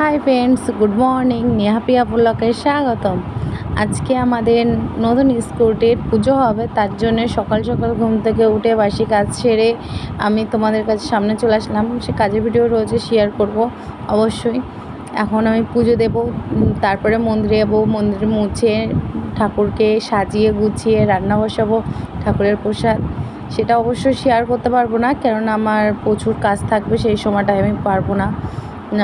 High friends, good morning নেহাপিয়া ব্লকে স্বাগতম। আজকে আমাদের নতুন স্কুটির পুজো হবে, তার জন্য সকাল সকাল ঘুম থেকে উঠে বাসি কাজ সেরে আমি তোমাদের কাছে সামনে চলে আসলাম। সে কাজের ভিডিও রোজে শেয়ার করব, অবশ্যই। এখন আমি পুজো দেব তারপরে মন্দিরে যাব, মন্দিরে মুছে ঠাকুরকে সাজিয়ে গুছিয়ে রান্না বসাবো, ঠাকুরের প্রসাদ। সেটা অবশ্যই শেয়ার করতে পারব না, কেননা আমার প্রচুর কাজ থাকবে, সেই সময়টায় আমি পারব না।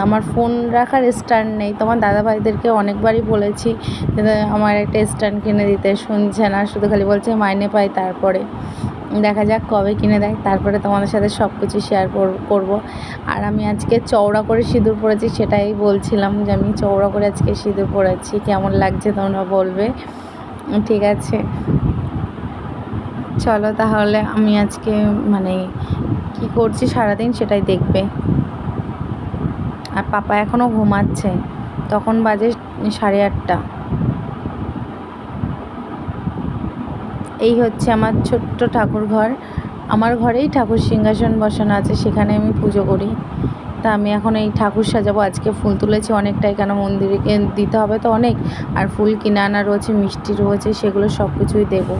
আমার ফোন রাখার স্ট্যান্ড নেই। তোমার দাদা ভাইদেরকে অনেকবারই বলেছি আমার একটা স্ট্যান্ড কিনে দিতে। শুনছে না, শুধু খালি বলছে, মাইনে পাই তারপরে। দেখা যাক কবে কিনে দেয়। তারপরে তোমাদের সাথে সব কিছু শেয়ার করব। আর আমি আজকে চওড়া করে সিঁদুর পরেছি, সেটাই বলছিলাম যে, আমি চওড়া করে আজকে সিঁদুর পরেছি। কেমন লাগছে তোমরা বলবে? ঠিক আছে। চলো তাহলে আমি আজকে মানে কি করছি সারাদিন সেটাই দেখবে। আর পাপা এখনও ঘুমাচ্ছে। তখন বাজে সাড়ে আটটা। এই হচ্ছে আমার ছোট্ট ঠাকুর ঘর। আমার ঘরেই ঠাকুর সিংহাসন বসানো আছে, সেখানে আমি পুজো করি। তা আমি এখন এই ঠাকুর সাজাবো। আজকে ফুল তুলেছি অনেকটাই, কেন মন্দিরে দিতে হবে তো অনেক। আর ফুল কিনে আনা রয়েছে, মিষ্টি রয়েছে, সেগুলো সব কিছুই দেবো।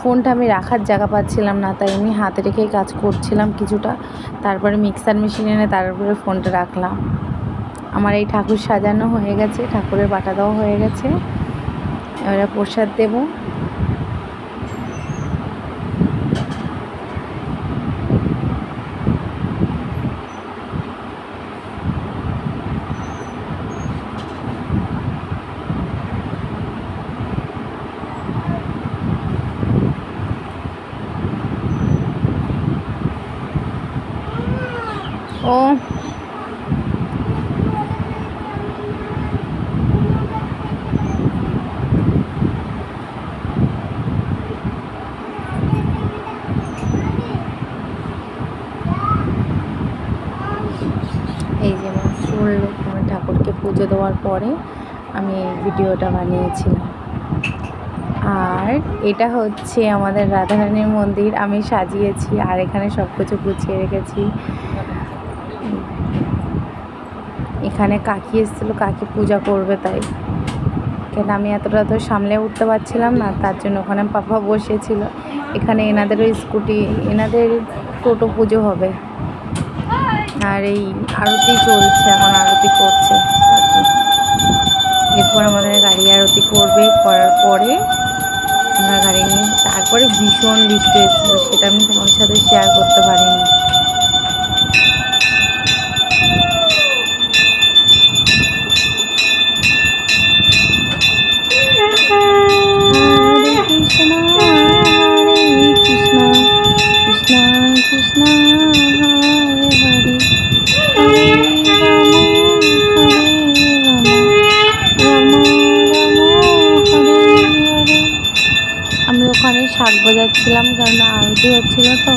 ফোনটা আমি রাখার জায়গা পাচ্ছিলাম না, তাই আমি হাতে রেখেই কাজ করছিলাম কিছুটা। তারপরে মিক্সার মেশিন এনে তার উপরে ফোনটা রাখলাম। আমার এই ঠাকুর সাজানো হয়ে গেছে, ঠাকুরের বাটা দেওয়া হয়ে গেছে। এবারে প্রসাদ দেব ও এই যে আমার ফুল ঠাকুরকে পুজো দেওয়ার পরে আমি এই ভিডিওটা বানিয়েছিলাম। আর এটা হচ্ছে আমাদের রাধারানীর মন্দির, আমি সাজিয়েছি আর এখানে সব কিছু গুছিয়ে রেখেছি। এখানে কাকি এসেছিল, কাকি পূজা করবে তাই। কেন আমি এতটা তো সামলে উঠতে পারছিলাম না, তার জন্য ওখানে পাপা বসেছিল। এখানে এনাদেরও স্কুটি, এনাদের টোটো পুজো হবে। আর এই আরতি চলছে, এখন আরতি করছে। এরপর আমাদের গাড়ি আরতি করবে, করার পরে আমরা গাড়ি নিয়ে তারপরে ভীষণ বৃষ্টি এসেছিল সেটা আমি তোমার সাথে শেয়ার করতে পারিনি আরতি হচ্ছিল তো।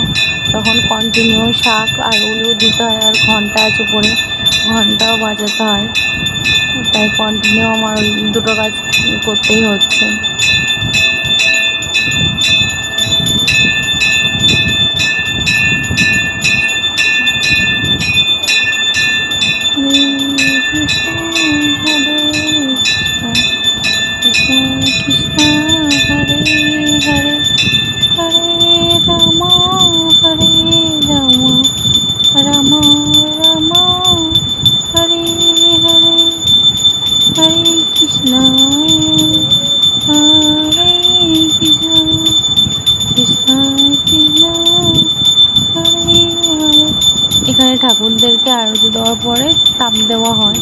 তখন কন্টিনিউ শাক আর উলু দিতে হয় আর ঘণ্টা আছে উপরে ঘন্টাও বাজাতে হয়। তাই কন্টিনিউ আমার দুটো কাজ করতেই হচ্ছে। দেওয়া হয়।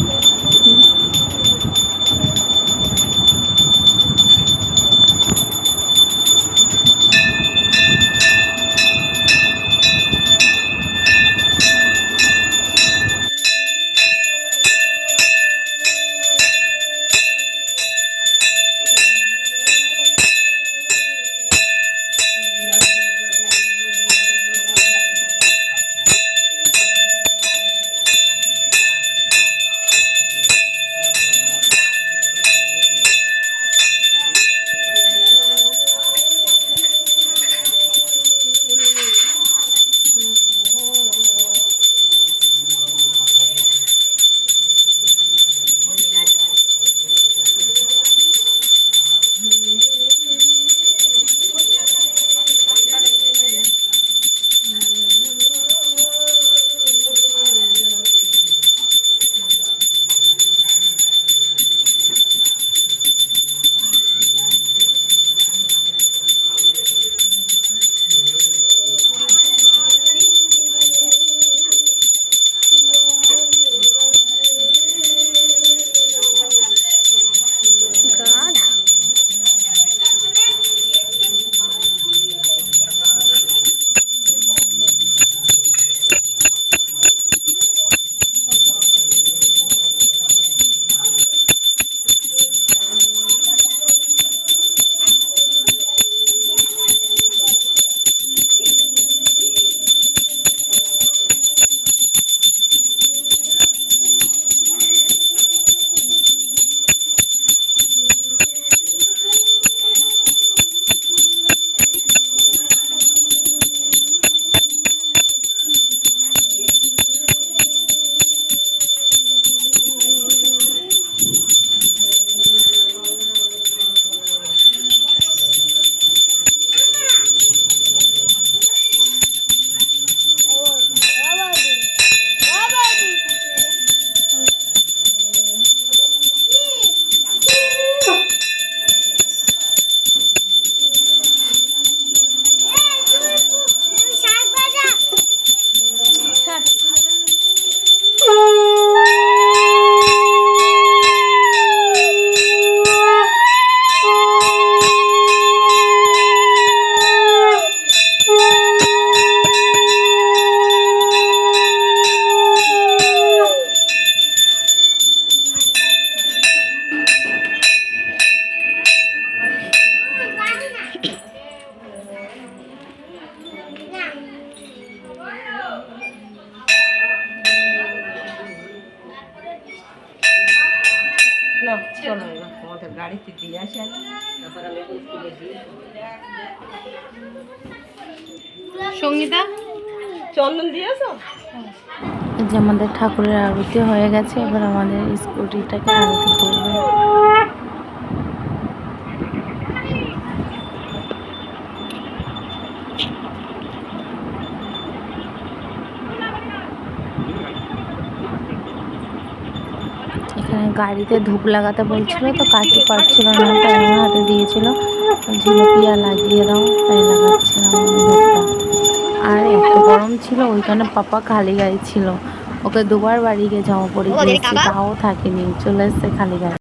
চলো এবার তোমাদের গাড়িতে দিয়ে আসি। সঙ্গীতা, চন্দন দিয়েছ? যে আমাদের ঠাকুরের আরতি হয়ে গেছে, এবার আমাদের স্কুটিটাকে আরতি করবে। গাড়িতে ধূপ লাগাতে বলছিল, তো কাকি পারছিল না, তাই আমার হাতে দিয়েছিল। ঝিলপিয়া লাগিয়ে দাও, তাই লাগাচ্ছিলাম আর এত গরম ছিল, ওইখানে পাপা খালি গাড়ি ছিল। ওকে দুবার বাড়ি গিয়ে জামা পরে দিয়েছি, তাও থাকেনি, চলে এসছে খালি গাড়ি